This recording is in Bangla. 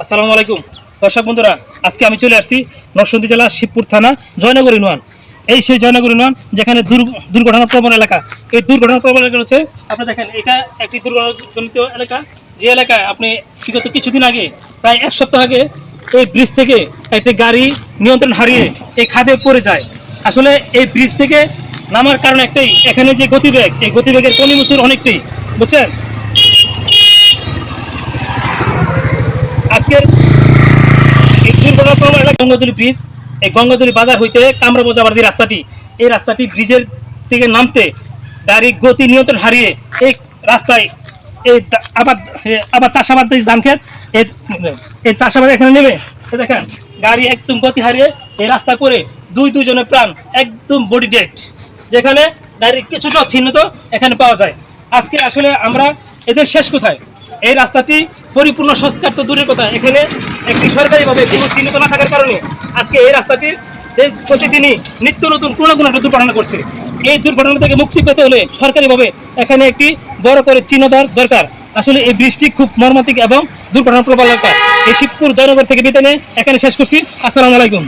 আসসালামু আলাইকুম। দর্শক বন্ধুরা, আজকে আমি চলে আসছি নরসিংদী জেলা শিবপুর থানা, জয়নগর ইউনিয়ন। এই সেই জয়নগর ইউনিয়ন যেখানে দুর্ঘ- দুর্ঘটনা প্রবণ এলাকা। এই দুর্ঘটনা প্রবণ এলাকা হচ্ছে আপনি দেখেন, এটা একটি দুর্ঘটনাজনিত এলাকা। যে এলাকায় আপনি বিগত কিছুদিন আগে, প্রায় এক সপ্তাহ আগে এই ব্রিজ থেকে একটি গাড়ি নিয়ন্ত্রণ হারিয়ে এই খাদে পড়ে যায়। আসলে এই ব্রিজ থেকে নামার কারণ একটাই, এখানে যে গতিবেগ, এই গতিবেগের কনিমুচুর অনেকটাই বুঝছেন? গঙ্গাজলি ব্রিজ এই গঙ্গাজলি বাজার হইতে কামরাবো যাবার যে রাস্তাটি। এই রাস্তাটি ব্রিজের থেকে নামতে গাড়ি গতি নিয়ন্ত্রণ হারিয়ে এই রাস্তায় এই আবার আবার চাষাবাদ ধান ক্ষেত এই চাষাবাদ এখানে এই দেখেন, গাড়ি একদম গতি হারিয়ে এই রাস্তা করে দুই দুজনের প্রাণ একদম বডি ডেট যেখানে গাড়ির কিছুটা ছিন্নত এখানে পাওয়া যায়। আজকে আসলে আমরা এদের শেষ কোথায়? এই রাস্তাটি পরিপূর্ণ সংস্কার তো দূরের কথা। এখানে একটি সরকারিভাবে কোনো চিহ্নিত না থাকার কারণে আজকে এই রাস্তাটির প্রতিদিনই নিত্য নতুন কোনো কোনো একটা দুর্ঘটনা করছে এই দুর্ঘটনা থেকে মুক্তি পেতে হলে সরকারিভাবে এখানে একটি বড় করে চিহ্ন দরকার। আসলে এই বৃষ্টি খুব মর্মান্তিক এবং দুর্ঘটনা প্রবল এলাকা এই শিবপুর জয়নগর থেকে বিদায় এখানে শেষ করছি। আসসালামু আলাইকুম।